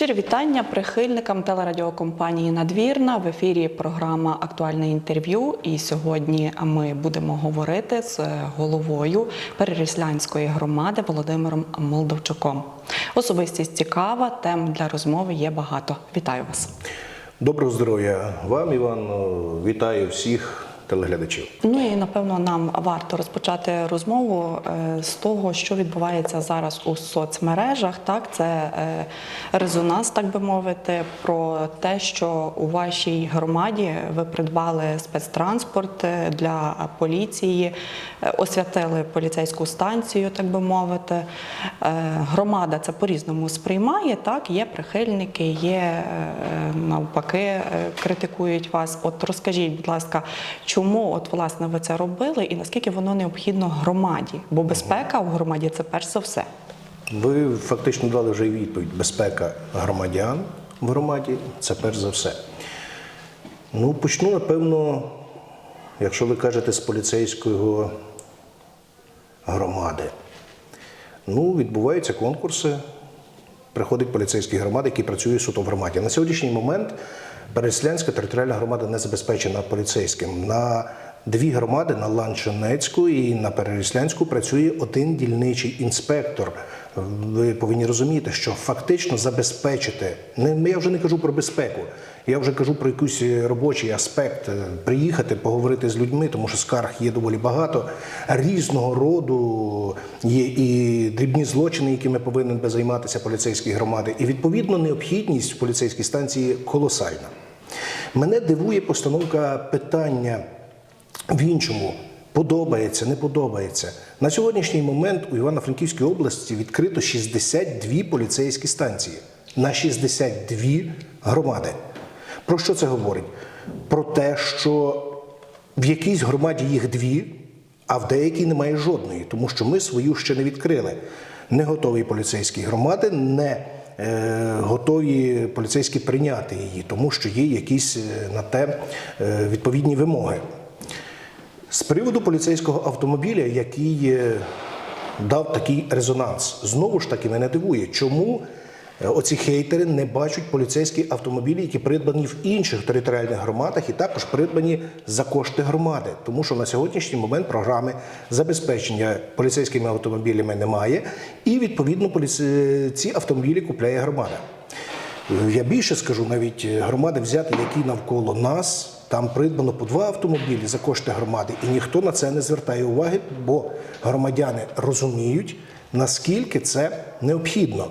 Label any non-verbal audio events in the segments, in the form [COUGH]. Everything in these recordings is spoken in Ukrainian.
Щирі вітання прихильникам телерадіокомпанії Надвірна в ефірі програма Актуальне інтерв'ю. І сьогодні ми будемо говорити з головою Переріслянської громади Володимиром Молдовчуком. Особистість цікава, тем для розмови є багато. Вітаю вас. Доброго здоров'я вам, Іван. Вітаю всіх телеглядачів. Ну і напевно нам варто розпочати розмову е, з того, що відбувається зараз у соцмережах. Так, це е, резонанс, так би мовити, про те, що у вашій громаді ви придбали спецтранспорт е, для поліції, освятили поліцейську станцію, так би мовити. Громада це по-різному сприймає. Так, є прихильники, є навпаки, критикують вас. От розкажіть, будь ласка, чому от власне ви це робили і наскільки воно необхідно громаді? Бо безпека в громаді це перш за все. Ви фактично дали вже відповідь. Безпека громадян в громаді це перш за все. Ну, почну, напевно, якщо ви кажете, з поліцейського громади. Ну, відбуваються конкурси. Приходить поліцейські громади, які працюють суто в громаді. На сьогоднішній момент Переслянська територіальна громада не забезпечена поліцейським. На дві громади на Ланчонецьку і на Переслянську працює один дільничий інспектор. Ви повинні розуміти, що фактично забезпечити не я вже не кажу про безпеку, я вже кажу про якийсь робочий аспект. е, Приїхати, поговорити з людьми, тому що скарг є доволі багато. Різного роду є і дрібні злочини, якими повинен би займатися поліцейські громади. І відповідно необхідність в поліцейській станції колосальна. Мене дивує постановка питання в іншому. Подобається, не подобається. На сьогоднішній момент у Івано-Франківській області відкрито 62 поліцейські станції на 62 громади. Про що це говорить? Про те, що в якійсь громаді їх дві, а в деякій немає жодної, тому що ми свою ще не відкрили. Не готові поліцейські громади, не е, готові поліцейські прийняти її, тому що є якісь е, на те е, відповідні вимоги. З приводу поліцейського автомобіля, який е, дав такий резонанс, знову ж таки мене дивує, чому е, оці хейтери не бачать поліцейські автомобілі, які придбані в інших територіальних громадах, і також придбані за кошти громади, тому що на сьогоднішній момент програми забезпечення поліцейськими автомобілями немає, і відповідно ці автомобілі купляє громада. Я більше скажу, навіть громади взяти, які навколо нас, там придбано по два автомобілі за кошти громади, і ніхто на це не звертає уваги, бо громадяни розуміють, наскільки це необхідно.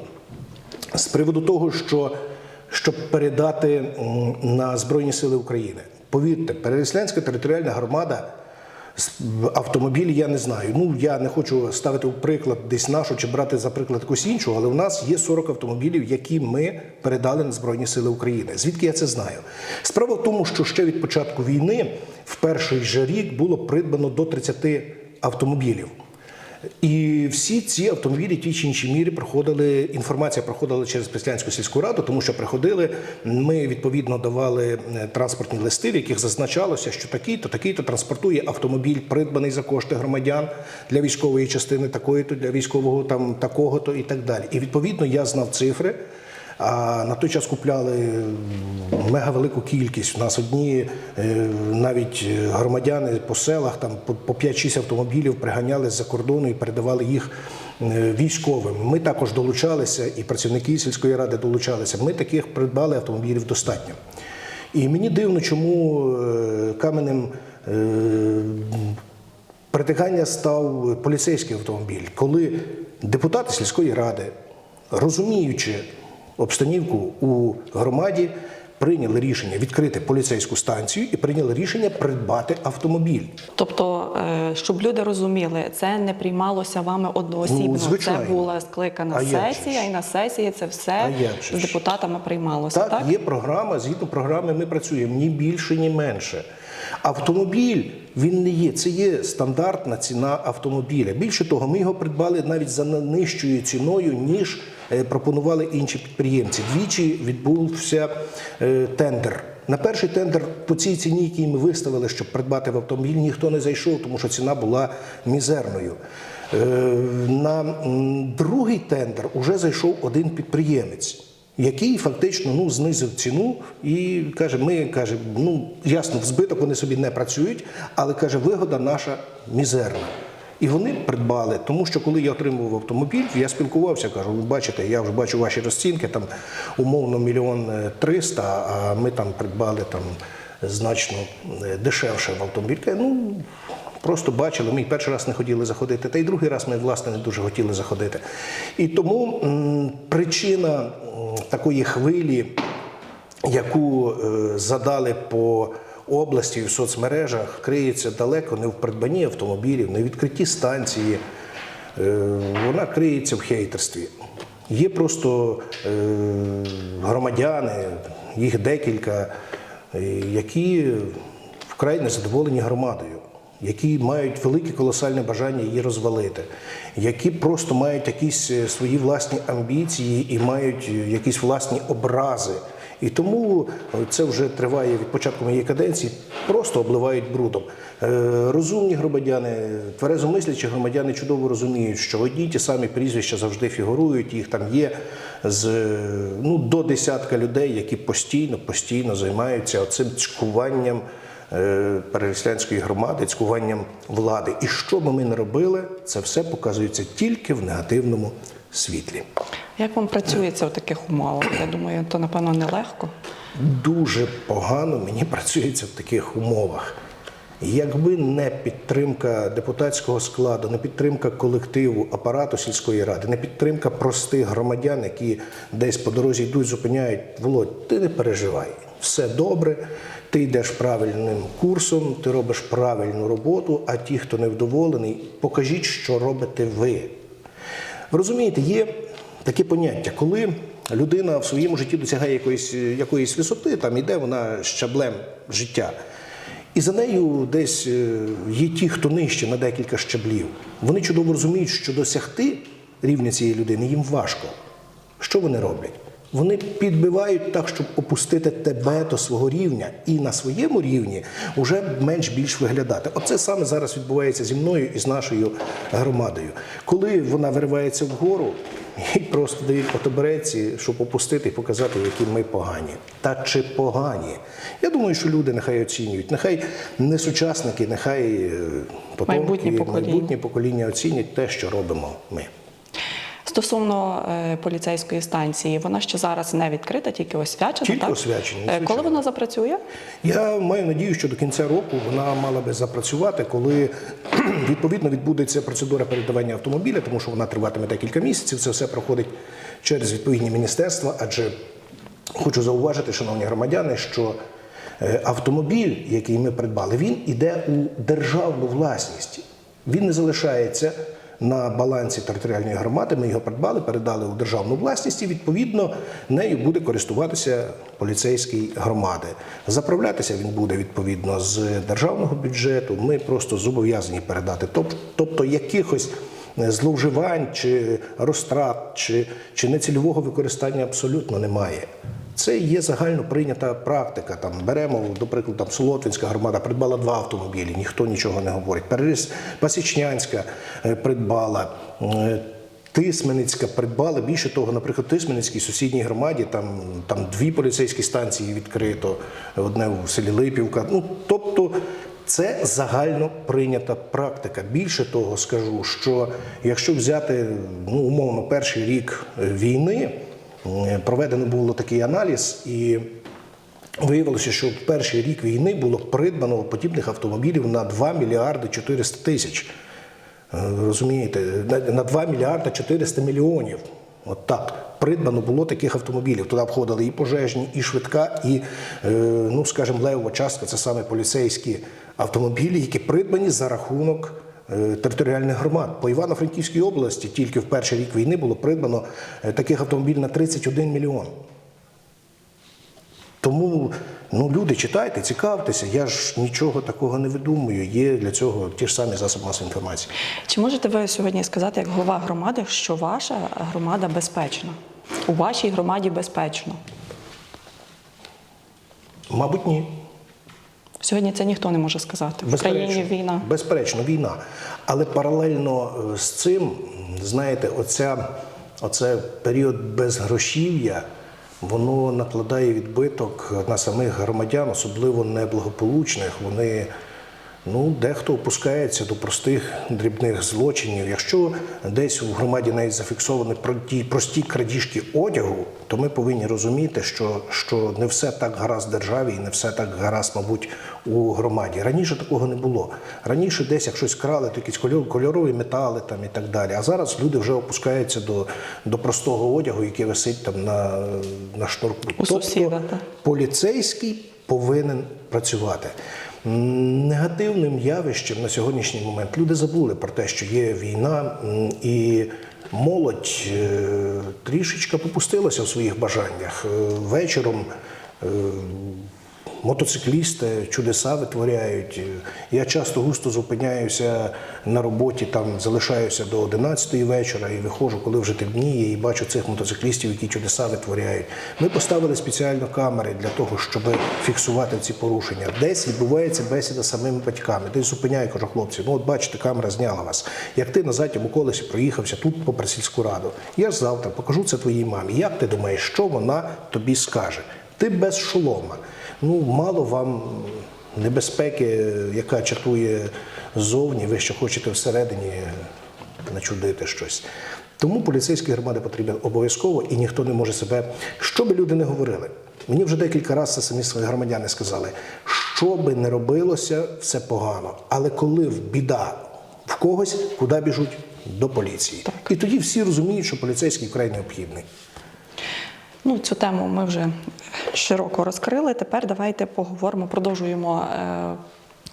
З приводу того, що щоб передати на Збройні Сили України, повірте, Переяслянська територіальна громада. Автомобіль я не знаю. Ну я не хочу ставити у приклад десь нашу чи брати за приклад когось іншого, але в нас є 40 автомобілів, які ми передали на Збройні Сили України. Звідки я це знаю? Справа в тому, що ще від початку війни в перший же рік було придбано до 30 автомобілів. І всі ці автомобілі ті чи іншій мірі проходили. Інформація проходила через Преслянську сільську раду, тому що приходили. Ми відповідно давали е, транспортні листи, в яких зазначалося, що такий-то, такий-то транспортує автомобіль, придбаний за кошти громадян для військової частини такої-то, для військового там такого-то і так далі. І відповідно я знав цифри. А на той час купляли мегавелику кількість. У нас одні е, навіть громадяни по селах там по- по 5-6 автомобілів приганяли з-за кордону і передавали їх е, військовим. Ми також долучалися, і працівники сільської ради долучалися. Ми таких придбали автомобілів достатньо. І мені дивно, чому е, каменем е, притикання став поліцейський автомобіль, коли депутати сільської ради, розуміючи обстанівку у громаді, прийняли рішення відкрити поліцейську станцію і прийняли рішення придбати автомобіль. Тобто, е, щоб люди розуміли, це не приймалося вами одноосібно. Ну, це була скликана А сесія, і на сесії це все з депутатами приймалося. Так, Так, є програма, згідно програми ми працюємо ні більше, ні менше. Автомобіль він не є, це є стандартна ціна автомобіля. Більше того, ми його придбали навіть за нижчою ціною, ніж е, пропонували інші підприємці. Двічі відбувся е, тендер. На перший тендер по цій ціні, який ми виставили, щоб придбати в автомобіль, ніхто не зайшов, тому що ціна була мізерною. Е, На другий тендер уже зайшов один підприємець. Який фактично ну, знизив ціну і каже, ми каже, ну ясно, в збиток вони собі не працюють, але каже, вигода наша мізерна. І вони придбали, тому що коли я отримував автомобіль, я спілкувався, кажу, ви бачите, я вже бачу ваші розцінки, там умовно мільйон е, триста, а ми там придбали там значно е, дешевше в автомобіль. Ну просто бачили, ми перший раз не хотіли заходити, та й другий раз ми власне не дуже хотіли заходити. І тому м, причина такої хвилі яку е, задали по області і в соцмережах, криється далеко не в придбанні автомобілів, не в відкритті станції. Е, Вона криється в хейтерстві. Є просто е, громадяни, їх декілька, які вкрай незадоволені громадою які мають велике колосальне бажання її розвалити, які просто мають якісь е, свої власні амбіції і мають е, якісь власні образи. І тому е, це вже триває від початку моєї каденції, просто обливають брудом. Розумні громадяни, тверезомислячі громадяни чудово розуміють, що одні ті самі прізвища завжди фігурують, їх там є з ну, до десятка людей, які постійно, постійно займаються цим цькуванням е, переселянської громади, цькуванням влади. І що би ми не робили, це все показується тільки в негативному світлі. Як вам працюється в таких умовах? Я думаю, то напевно нелегко. Дуже погано мені працюється в таких умовах. Якби не підтримка депутатського складу, не підтримка колективу апарату сільської ради, не підтримка простих громадян, які десь по дорозі йдуть, зупиняють, Володь, ти не переживай, все добре, ти йдеш правильним курсом, ти робиш правильну роботу, а ті, хто невдоволений, покажіть, що робите ви. Ви розумієте, є таке поняття, коли людина в своєму житті досягає якоїсь, якоїсь висоти, там іде вона щаблем життя. І за нею десь е, є ті, хто нижче на декілька щаблів. Вони чудово розуміють, що досягти рівня цієї людини їм важко. Що вони роблять? Вони підбивають так, щоб опустити тебе до свого рівня і на своєму рівні вже менш-більш виглядати. Оце саме зараз відбувається зі мною і з нашою громадою. Коли вона виривається вгору, їй просто дають по щоб опустити і показати, які ми погані. Та чи погані? Я думаю, що люди нехай оцінюють. Нехай не сучасники, нехай е, потомки, Майбутні покоління. майбутні покоління оцінять те, що робимо ми. Стосовно е, поліцейської станції, вона ще зараз не відкрита, тільки освячена. Тільки так? освячена, Е, Коли вона запрацює? Я маю надію, що до кінця року вона мала би запрацювати, коли [CLEARS THROAT] відповідно відбудеться процедура передавання автомобіля, тому що вона триватиме декілька місяців. Це все проходить через відповідні міністерства. Адже хочу зауважити, шановні громадяни, що е, автомобіль, який ми придбали, він іде у державну власність. Він не залишається на балансі територіальної громади. Ми його придбали, передали у державну власність, і відповідно нею буде користуватися поліцейський громади. Заправлятися він буде відповідно з державного бюджету. Ми просто зобов'язані передати. Тобто якихось е, зловживань чи розтрат, чи, чи нецільового використання абсолютно немає. Це є загально прийнята практика. Там беремо, до прикладу, там Солотвинська громада придбала два автомобілі, ніхто нічого не говорить. Переріз Пасічнянська е, придбала. е, Тисменицька придбала більше того, наприклад, Тисменицькій сусідній громаді там, там дві поліцейські станції відкрито, одне в селі Липівка. Ну тобто це загально прийнята практика. Більше того, скажу, що якщо взяти ну, умовно перший рік е, війни, проведено було такий аналіз і. Виявилося, що в перший рік війни було придбано подібних автомобілів на 2 мільярди 400 тисяч. Е, Розумієте, на- на 2 мільярди 400 мільйонів. От так. Придбано було таких автомобілів. Туди входили і пожежні, і швидка, і, е, ну, скажімо, левова частка це саме поліцейські автомобілі, які придбані за рахунок е, територіальних громад. По Івано-Франківській області тільки в перший рік війни було придбано е, таких автомобілів на 31 мільйон. Тому ну, люди читайте, цікавтеся. Я ж нічого такого не видумую. Є для цього ті ж самі засоби масової інформації. Чи можете ви сьогодні сказати, як голова громади, що ваша громада безпечна? У вашій громаді безпечно? Мабуть, ні. Сьогодні це ніхто не може сказати. В країні війна. Безперечно, війна. Але паралельно е, з цим, знаєте, оця, оце період безгрошів'я, воно накладає відбиток на самих громадян, особливо неблагополучних. Вони ну, дехто опускається до простих дрібних злочинів. Якщо десь у громаді навіть зафіксовані ті прості крадіжки одягу, то ми повинні розуміти, що, що не все так гаразд в державі і не все так гаразд, мабуть, у громаді. Раніше такого не було. Раніше десь як щось крали, то якісь кольор- кольорові метали там і так далі. А зараз люди вже опускаються до, до простого одягу, який висить там на, на шнурку. У сусіда, так. поліцейський повинен працювати. Негативним явищем на сьогоднішній момент люди забули про те, що є війна, і молодь трішечка попустилася в своїх бажаннях. Е, Вечором е, мотоциклісти чудеса витворяють. Я часто густо зупиняюся на роботі, там залишаюся до 11-ї вечора і виходжу, коли вже темніє, і бачу цих мотоциклістів, які чудеса витворяють. Ми поставили спеціально камери для того, щоб фіксувати ці порушення. Десь відбувається бесіда з самими батьками. Десь зупиняю, кажу, хлопці, ну от бачите, камера зняла вас. Як ти на задньому колесі проїхався тут попри сільську раду. Я завтра покажу це твоїй мамі. Як ти думаєш, що вона тобі скаже? Ти без шолома. Ну, мало вам небезпеки, яка чатує ззовні, ви ще хочете всередині начудити щось. Тому поліцейські громади потрібен обов'язково, і ніхто не може себе, що би люди не говорили. Мені вже декілька разів це самі свої громадяни сказали, що би не робилося, все погано. Але коли в біда в когось, куди біжуть? До поліції. І тоді всі розуміють, що поліцейський вкрай необхідний. Ну, цю тему ми вже широко розкрили. Тепер давайте поговоримо, продовжуємо е,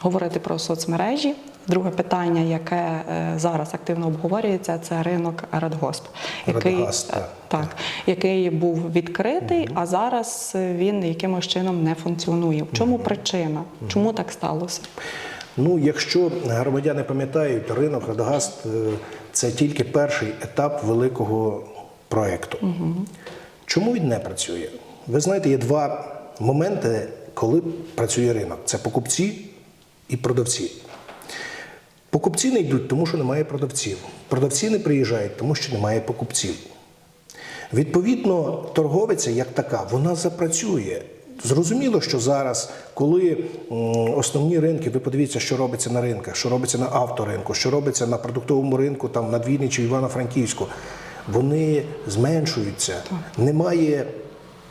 говорити про соцмережі. Друге питання, яке е, зараз активно обговорюється, це ринок Радгосп, який, Радгосп, так. е, так, який був відкритий, а зараз він якимось чином не функціонує. В чому причина? Чому так сталося? Ну, якщо громадяни пам'ятають, ринок Радгаст е, це тільки перший етап великого проекту. Чому він не працює? Ви знаєте, є два моменти, коли працює ринок: це покупці і продавці. Покупці не йдуть, тому що немає продавців. Продавці не приїжджають, тому що немає покупців. Відповідно, торговиця як така, вона запрацює. Зрозуміло, що зараз, коли основні ринки, ви подивіться, що робиться на ринках, що робиться на авторинку, що робиться на продуктовому ринку, там на Двійні чи Івано-Франківську, вони зменшуються. Немає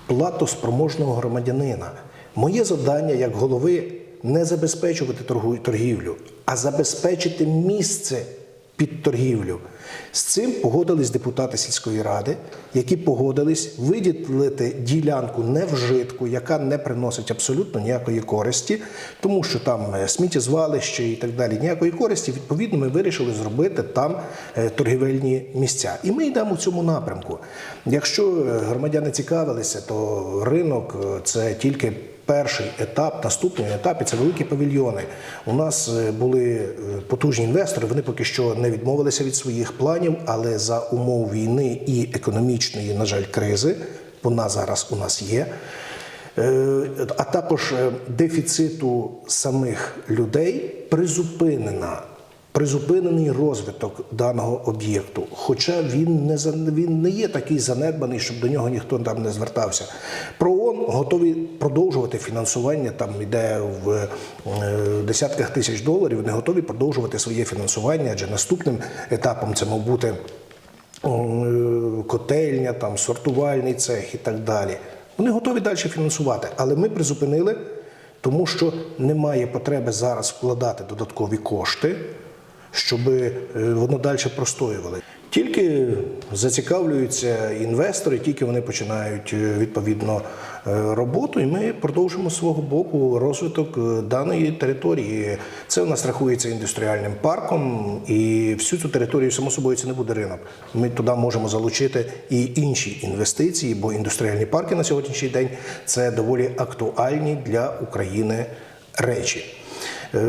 платоспроможного громадянина. Моє завдання як голови не забезпечувати торгівлю, а забезпечити місце під торгівлю. З цим погодились депутати сільської ради, які погодились виділити ділянку невжитку, яка не приносить абсолютно ніякої користі, тому що там е, сміттєзвалище і так далі. Ніякої користі. Відповідно, ми вирішили зробити там е, торгівельні місця. І ми йдемо в цьому напрямку. Якщо е, громадяни цікавилися, то ринок це тільки перший етап, наступний етап це великі павільйони. У нас е, були е, потужні інвестори. Вони поки що не відмовилися від своїх планів, але за умов війни і економічної, на жаль, кризи, вона зараз у нас є. е, А також дефіциту самих людей призупинена. Призупинений розвиток даного об'єкту, хоча він не він не є такий занедбаний, щоб до нього ніхто там не звертався. ПРООН готові продовжувати фінансування. Там йде в е, десятках тисяч доларів. Вони готові продовжувати своє фінансування, адже наступним етапом це мав бути котельня, там сортувальний цех і так далі. Вони готові далі фінансувати, але ми призупинили, тому що немає потреби зараз вкладати додаткові кошти, щоб е, воно далі простоювало. Тільки зацікавлюються інвестори, тільки вони починають е, відповідно е, роботу, і ми продовжимо свого боку розвиток даної території. Це у нас рахується індустріальним парком, і всю цю територію, само собою, це не буде ринок. Ми туди можемо залучити і інші інвестиції, бо індустріальні парки на сьогоднішній день це доволі актуальні для України речі. Е,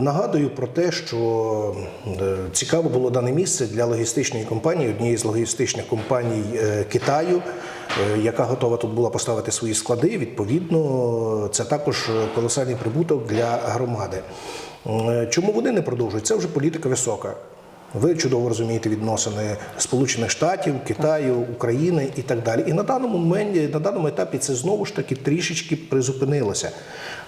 Нагадую про те, що е, цікаво було дане місце для логістичної компанії, однієї з логістичних компаній е, Китаю, яка готова тут була поставити свої склади. Відповідно, це також колосальний прибуток для громади. Чому вони не продовжують? Це вже політика висока. Ви чудово розумієте відносини Сполучених Штатів, Китаю, України і так далі. І на даному моменті, на даному етапі це знову ж таки трішечки призупинилося.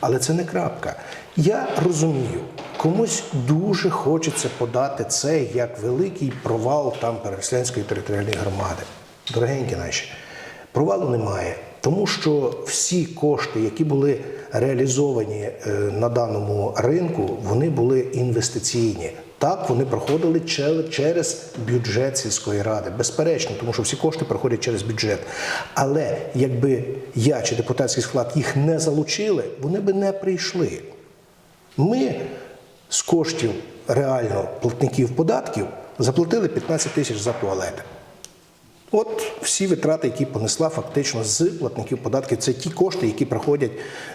Але це не крапка. Я розумію, комусь дуже хочеться подати це як великий провал там Переселенської територіальної громади. Дорогенькі наші, провалу немає. Тому що всі кошти, які були реалізовані е, на даному ринку, вони були інвестиційні. Так, вони проходили через бюджет сільської ради, безперечно, тому що всі кошти проходять через бюджет. Але якби я чи депутатський склад їх не залучили, вони би не прийшли. Ми з коштів реально платників податків заплатили 15 тисяч за туалети. От всі витрати, які понесла фактично з платників податків, це ті кошти, які приходять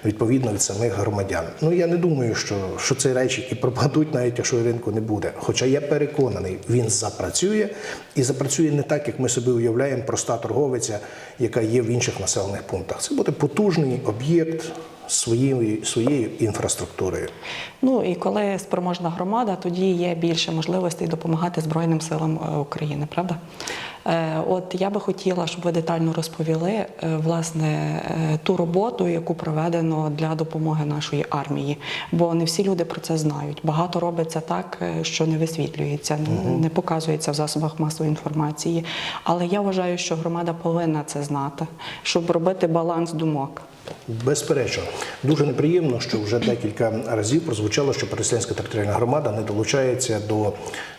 відповідно від самих громадян. Ну я не думаю, що, що це речі, які пропадуть, навіть якщо ринку не буде. Хоча я переконаний, він запрацює і запрацює не так, як ми собі уявляємо, проста торговиця, яка є в інших населених пунктах. Це буде потужний об'єкт своєю, своєю інфраструктурою. Ну і коли спроможна громада, тоді є більше можливостей допомагати Збройним силам е, України, правда? Е, От я би хотіла, щоб ви детально розповіли е, власне ту роботу, яку проведено для допомоги нашої армії. Бо не всі люди про це знають. Багато робиться так, що не висвітлюється, не показується в засобах масової інформації. Але я вважаю, що громада повинна це знати, щоб робити баланс думок. Безперечно, дуже неприємно, що вже декілька разів прозвучало, що Переселенська територіальна громада не долучається до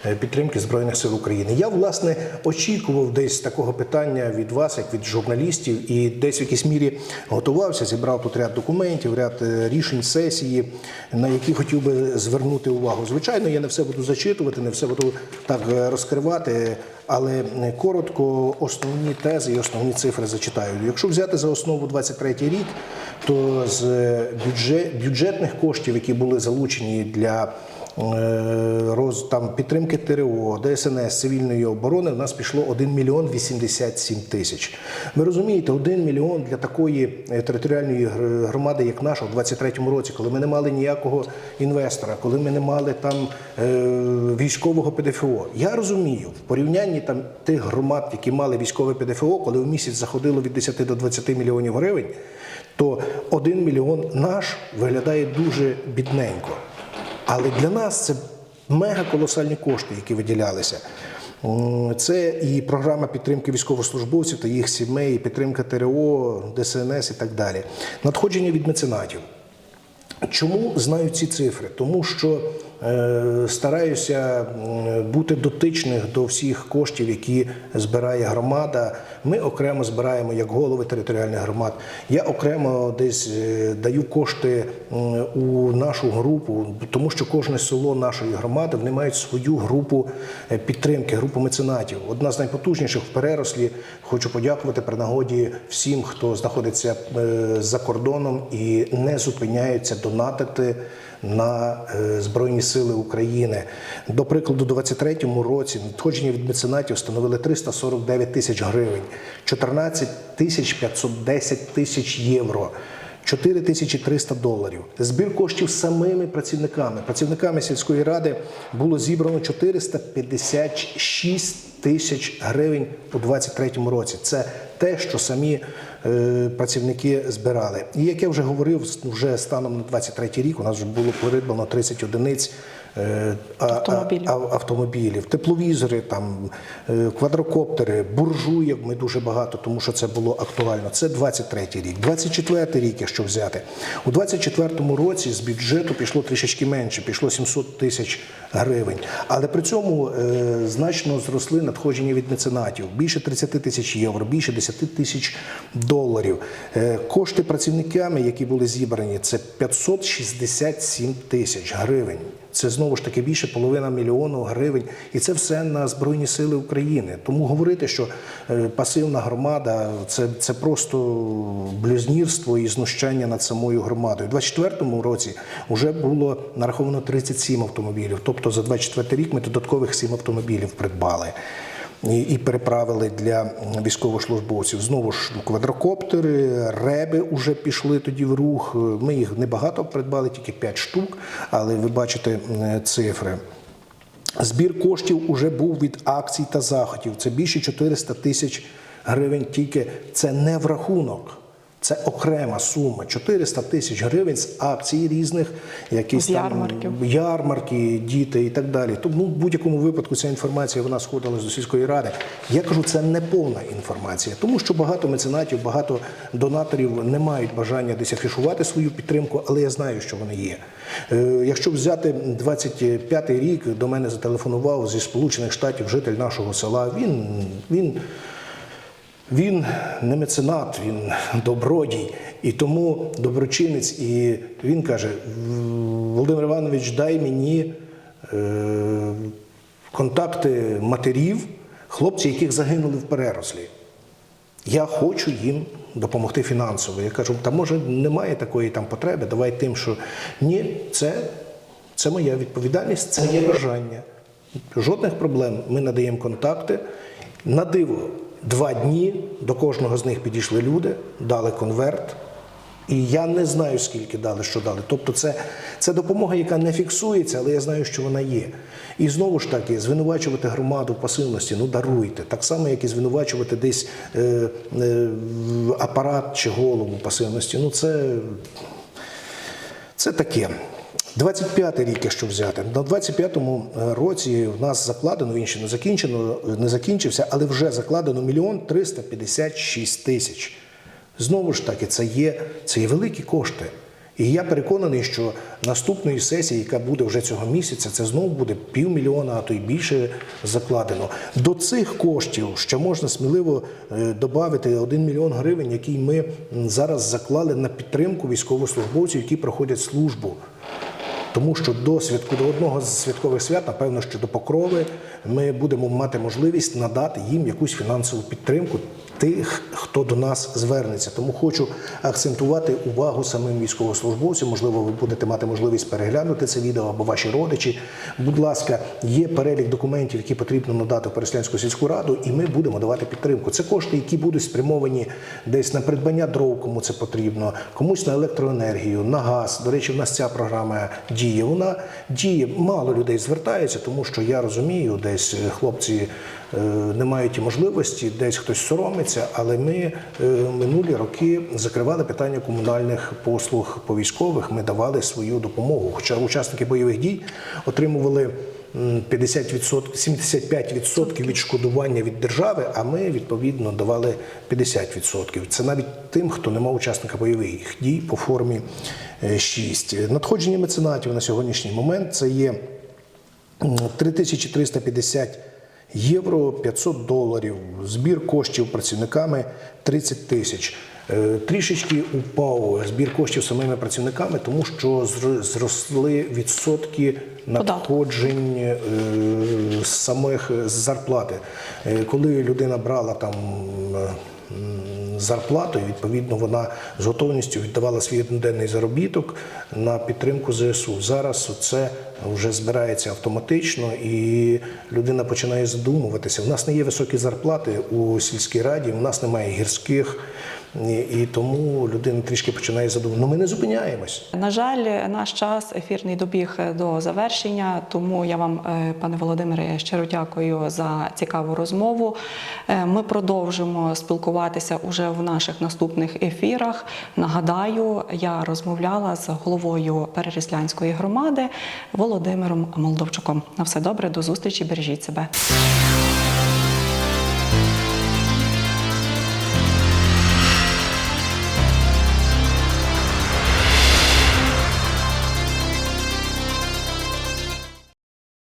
е, підтримки Збройних сил України. Я власне очікував десь такого питання від вас, як від журналістів, і десь в якійсь мірі готувався, зібрав тут ряд документів, ряд е, рішень сесії, на які хотів би звернути увагу. Звичайно, я не все буду зачитувати, не все буду так е, розкривати. Але е, коротко основні тези і основні цифри зачитаю. Якщо взяти за основу 23 рік, то з е, бюджет, бюджетних коштів, які були залучені для роз, там, підтримки ТРО, ДСНС, цивільної оборони, в нас пішло 1 мільйон 87 тисяч. Ви розумієте, 1 мільйон для такої е, територіальної громади, як наша, в 23-му році, коли ми не мали ніякого інвестора, коли ми не мали там е, військового ПДФО. Я розумію, в порівнянні там тих громад, які мали військове ПДФО, коли в місяць заходило від 10 до 20 мільйонів гривень, то 1 мільйон наш виглядає дуже бідненько. Але для нас це мега колосальні кошти, які виділялися. Це і програма підтримки військовослужбовців та їх сімей, і підтримка ТРО, ДСНС і так далі. Надходження від меценатів. Чому знаю ці цифри? Тому що е, стараюся бути дотичних до всіх коштів, які збирає громада. Ми окремо збираємо як голови територіальних громад. Я окремо десь е, даю кошти у нашу групу, тому що кожне село нашої громади вони мають свою групу е, підтримки, групу меценатів. Одна з найпотужніших в перерослі. Хочу подякувати при нагоді всім, хто знаходиться е, за кордоном і не зупиняються донатити на е, Збройні Сили України. До прикладу, у 2023 році надходження від меценатів становили 349 тисяч гривень, 14 тисяч 510 тисяч євро. 4300 доларів. Збір коштів самими працівниками. Працівниками сільської ради було зібрано 456 тисяч гривень у 2023 році. Це те, що самі працівники збирали. І як я вже говорив, вже станом на 23 рік у нас вже було придбано 30 одиниць. Е, Автомобілів. автомобілів, тепловізори, там, е, квадрокоптери, буржуїв ми дуже багато, тому що це було актуально. Це 23 рік. 24 рік, якщо взяти. У 24 році з бюджету пішло трішечки менше, пішло 700 тисяч гривень. Але при цьому е, значно зросли надходження від меценатів. Більше 30 тисяч євро, більше 10 тисяч доларів. Кошти працівниками, які були зібрані, це 567 тисяч гривень. Це знову ж таки більше половина мільйону гривень, і це все на Збройні Сили України. Тому говорити, що е, пасивна громада це, це просто блюзнірство і знущання над самою громадою. У 24-му році вже було нараховано 37 автомобілів. Тобто за 24 рік ми додаткових 7 автомобілів придбали. І, переправили для військовослужбовців. Знову ж квадрокоптери, реби вже пішли тоді в рух. Ми їх небагато придбали, тільки 5 штук, але ви бачите цифри. Збір коштів уже був від акцій та заходів. Це більше 400 тисяч гривень. Тільки це не в рахунок. Це окрема сума 400 тисяч гривень з акцій різних, якісь там ярмарки, діти і так далі. Тому в будь-якому випадку ця інформація вона сходила з сільської ради. Я кажу, це не повна інформація, тому що багато меценатів, багато донаторів не мають бажання десь афішувати свою підтримку, але я знаю, що вони є. Е, Якщо взяти 25-й рік, до мене зателефонував зі Сполучених Штатів житель нашого села. Він він. Він не меценат, він добродій, і тому доброчинець. І він каже: Володимир Іванович, дай мені е, контакти матерів, хлопців, яких загинули в перерослі. Я хочу їм допомогти фінансово. Я кажу, та може немає такої там потреби, давай тим, що ні, це, це моя відповідальність, це є бажання. Жодних проблем. Ми надаємо контакти. На диво, два дні до кожного з них підійшли люди, дали конверт. І я не знаю, скільки дали, що дали. Тобто, це, це допомога, яка не фіксується, але я знаю, що вона є. І знову ж таки, звинувачувати громаду в пасивності, ну даруйте. Так само, як і звинувачувати десь е, е, апарат чи голову пасивності. Ну це, це таке. 25-й рік, якщо взяти. На 25-му році в нас закладено, він ще не закінчено, не закінчився, але вже закладено мільйон 356 тисяч. Знову ж таки, це є, це є великі кошти. І я переконаний, що наступної сесії, яка буде вже цього місяця, це знову буде півмільйона, а то й більше закладено. До цих коштів ще можна сміливо е, додати 1 мільйон гривень, який ми зараз заклали на підтримку військовослужбовців, які проходять службу. Тому що до святку до одного з святкових свят, напевно, що до покрови, ми будемо мати можливість надати їм якусь фінансову підтримку тих, хто до нас звернеться. Тому хочу акцентувати увагу самим військовослужбовцям. Можливо, ви будете мати можливість переглянути це відео або ваші родичі. Будь ласка, є перелік документів, які потрібно надати в Переслянську сільську раду, і ми будемо давати підтримку. Це кошти, які будуть спрямовані десь на придбання дров, кому це потрібно, комусь на електроенергію, на газ. До речі, в нас ця програма діє. Вона діє. Мало людей звертається, тому що я розумію, десь хлопці не мають можливості, десь хтось соромиться. Але ми е, минулі роки закривали питання комунальних послуг по військових. Ми давали свою допомогу. Хоча учасники бойових дій отримували. м, 50%, 75% відшкодування від держави, а ми відповідно давали 50%. Це навіть тим, хто не мав учасника бойових дій по формі 6. Надходження меценатів на сьогоднішній момент це є м, 3350 євро, 500 доларів. Збір коштів працівниками 30 тисяч. Е, Трішечки упав збір коштів самими працівниками, тому що зросли відсотки надходжень е, з самих зарплати. Е, Коли людина брала там і відповідно вона з готовністю віддавала свій одноденний заробіток на підтримку ЗСУ. Зараз це вже збирається автоматично, і людина починає задумуватися. У нас не є високі зарплати у сільській раді, у нас немає гірських. І, тому людина трішки починає задумуватися. Ну ми не зупиняємось. На жаль, наш час ефірний добіг до завершення, тому я вам, е, пане Володимире, щиро дякую за цікаву розмову. Е, Ми продовжимо спілкуватися уже в наших наступних ефірах. Нагадаю, я розмовляла з головою Переріслянської громади Володимиром Молдовчуком. На все добре, до зустрічі, бережіть себе.